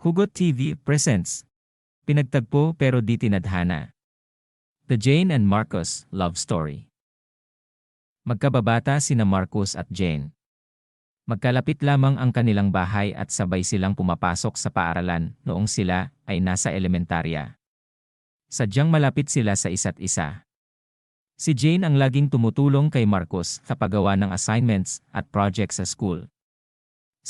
Hugot TV presents. Pinagtagpo pero di tinadhana. The Jane and Marcus Love Story. Magkababata sina Marcus at Jane. Magkalapit lamang ang kanilang bahay at sabay silang pumapasok sa paaralan noong sila ay nasa elementarya. Sadyang malapit sila sa isa't isa. Si Jane ang laging tumutulong kay Marcus sa paggawa ng assignments at projects sa school.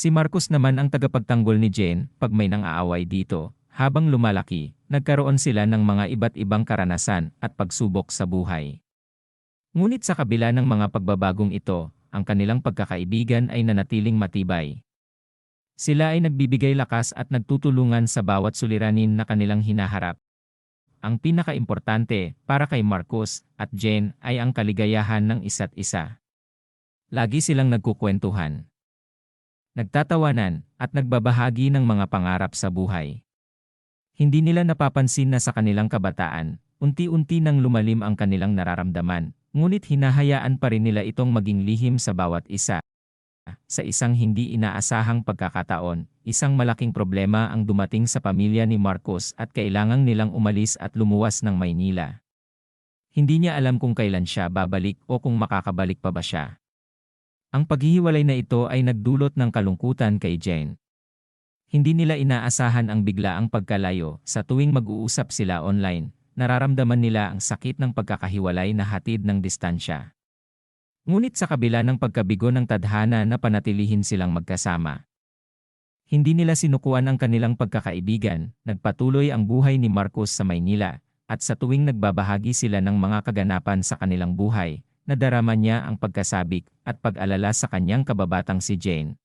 Si Marcus naman ang tagapagtanggol ni Jane pag may nang-aaway dito. Habang lumalaki, nagkaroon sila ng mga iba't ibang karanasan at pagsubok sa buhay. Ngunit sa kabila ng mga pagbabagong ito, ang kanilang pagkakaibigan ay nanatiling matibay. Sila ay nagbibigay lakas at nagtutulungan sa bawat suliranin na kanilang hinaharap. Ang pinakaimportante para kay Marcus at Jane ay ang kaligayahan ng isa't isa. Lagi silang nagkukwentuhan. Nagtatawanan at nagbabahagi ng mga pangarap sa buhay. Hindi nila napapansin na sa kanilang kabataan, unti-unti nang lumalim ang kanilang nararamdaman, ngunit hinahayaan pa rin nila itong maging lihim sa bawat isa. Sa isang hindi inaasahang pagkakataon, isang malaking problema ang dumating sa pamilya ni Marcos at kailangang nilang umalis at lumuwas ng Maynila. Hindi niya alam kung kailan siya babalik o kung makakabalik pa ba siya. Ang paghihiwalay na ito ay nagdulot ng kalungkutan kay Jane. Hindi nila inaasahan ang biglaang pagkalayo sa tuwing mag-uusap sila online, nararamdaman nila ang sakit ng pagkakahiwalay na hatid ng distansya. Ngunit sa kabila ng pagkabigo ng tadhana na panatilihin silang magkasama. Hindi nila sinukuan ang kanilang pagkakaibigan, nagpatuloy ang buhay ni Marcos sa Maynila, at sa tuwing nagbabahagi sila ng mga kaganapan sa kanilang buhay, nadarama niya ang pagkasabik at pag-alala sa kanyang kababatang si Jane.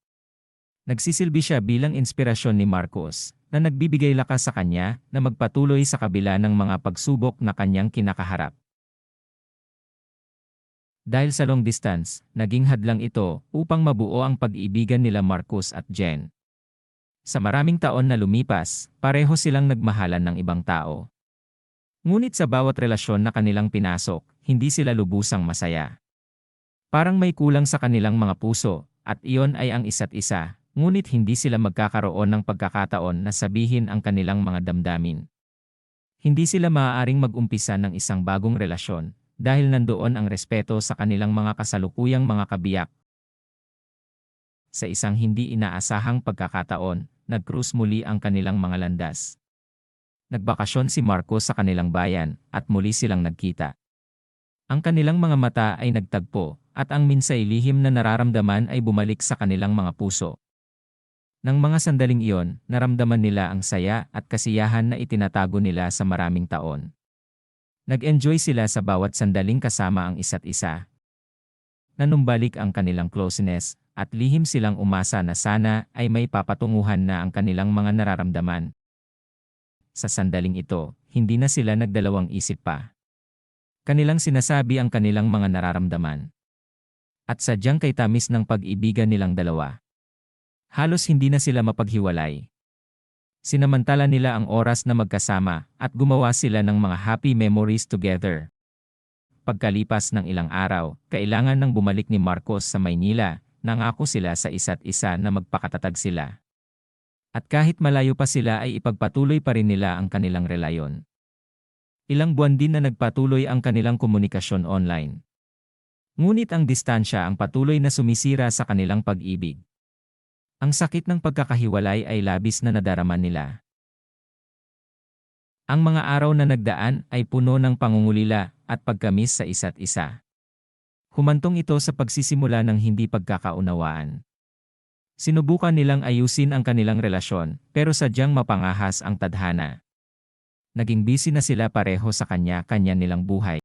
Nagsisilbi siya bilang inspirasyon ni Marcos, na nagbibigay lakas sa kanya na magpatuloy sa kabila ng mga pagsubok na kanyang kinakaharap. Dahil sa long distance, naging hadlang ito upang mabuo ang pag-iibigan nila Marcos at Jen. Sa maraming taon na lumipas, pareho silang nagmahalan ng ibang tao. Ngunit sa bawat relasyon na kanilang pinasok, hindi sila lubusang masaya. Parang may kulang sa kanilang mga puso, at iyon ay ang isa't isa, ngunit hindi sila magkakaroon ng pagkakataon na sabihin ang kanilang mga damdamin. Hindi sila maaaring mag-umpisa ng isang bagong relasyon, dahil nandoon ang respeto sa kanilang mga kasalukuyang mga kabiyak. Sa isang hindi inaasahang pagkakataon, nag-cruise muli ang kanilang mga landas. Nagbakasyon si Marco sa kanilang bayan at muli silang nagkita. Ang kanilang mga mata ay nagtagpo at ang minsay lihim na nararamdaman ay bumalik sa kanilang mga puso. Nang mga sandaling iyon, naramdaman nila ang saya at kasiyahan na itinatago nila sa maraming taon. Nag-enjoy sila sa bawat sandaling kasama ang isa't isa. Nanumbalik ang kanilang closeness at lihim silang umasa na sana ay may papatunguhan na ang kanilang mga nararamdaman. Sa sandaling ito, hindi na sila nagdalawang isip pa. Kanilang sinasabi ang kanilang mga nararamdaman. At sadyang kay tamis ng pag-ibigan nilang dalawa. Halos hindi na sila mapaghiwalay. Sinamantala nila ang oras na magkasama at gumawa sila ng mga happy memories together. Pagkalipas ng ilang araw, kailangan nang bumalik ni Marcos sa Maynila, nangako sila sa isa't isa na magpakatatag sila. At kahit malayo pa sila ay ipagpatuloy pa rin nila ang kanilang relayon. Ilang buwan din na nagpatuloy ang kanilang komunikasyon online. Ngunit ang distansya ang patuloy na sumisira sa kanilang pag-ibig. Ang sakit ng pagkakahiwalay ay labis na nadarama nila. Ang mga araw na nagdaan ay puno ng pangungulila at pagkamis sa isa't isa. Humantong ito sa pagsisimula ng hindi pagkakaunawaan. Sinubukan nilang ayusin ang kanilang relasyon, pero sadyang mapangahas ang tadhana. Naging busy na sila pareho sa kanya-kanya nilang buhay.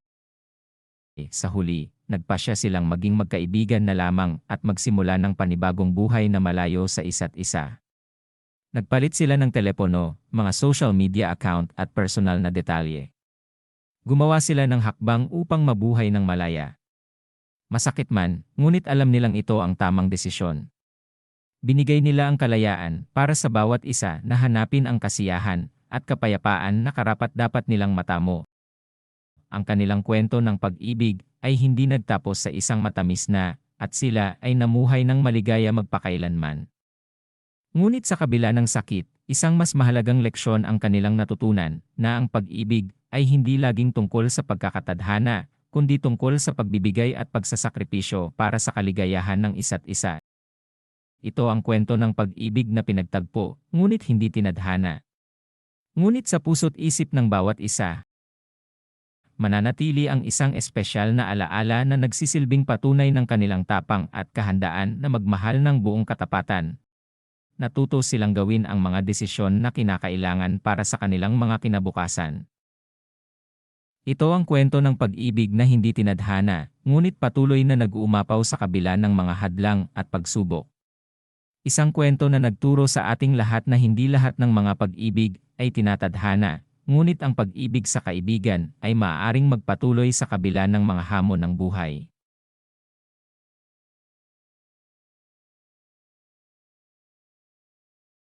Sa huli, nagpasya silang maging magkaibigan na lamang at magsimula ng panibagong buhay na malayo sa isa't isa. Nagpalit sila ng telepono, mga social media account at personal na detalye. Gumawa sila ng hakbang upang mabuhay ng malaya. Masakit man, ngunit alam nilang ito ang tamang desisyon. Binigay nila ang kalayaan para sa bawat isa na hanapin ang kasiyahan at kapayapaan na karapat-dapat nilang matamo. Ang kanilang kwento ng pag-ibig ay hindi nagtapos sa isang matamis na at sila ay namuhay ng maligaya magpakailanman. Ngunit sa kabila ng sakit, Isang mas mahalagang leksyon ang kanilang natutunan na ang pag-ibig ay hindi laging tungkol sa pagkakatadhana, kundi tungkol sa pagbibigay at pagsasakripisyo para sa kaligayahan ng isa't isa. Ito ang kwento ng pag-ibig na pinagtagpo, ngunit hindi tinadhana. Ngunit sa puso't isip ng bawat isa, mananatili ang isang espesyal na alaala na nagsisilbing patunay ng kanilang tapang at kahandaan na magmahal ng buong katapatan. Natuto silang gawin ang mga desisyon na kinakailangan para sa kanilang mga kinabukasan. Ito ang kwento ng pag-ibig na hindi tinadhana, ngunit patuloy na nag-uumapaw sa kabila ng mga hadlang at pagsubok. Isang kwento na nagturo sa ating lahat na hindi lahat ng mga pag-ibig ay tinatadhana, ngunit ang pag-ibig sa kaibigan ay maaaring magpatuloy sa kabila ng mga hamon ng buhay.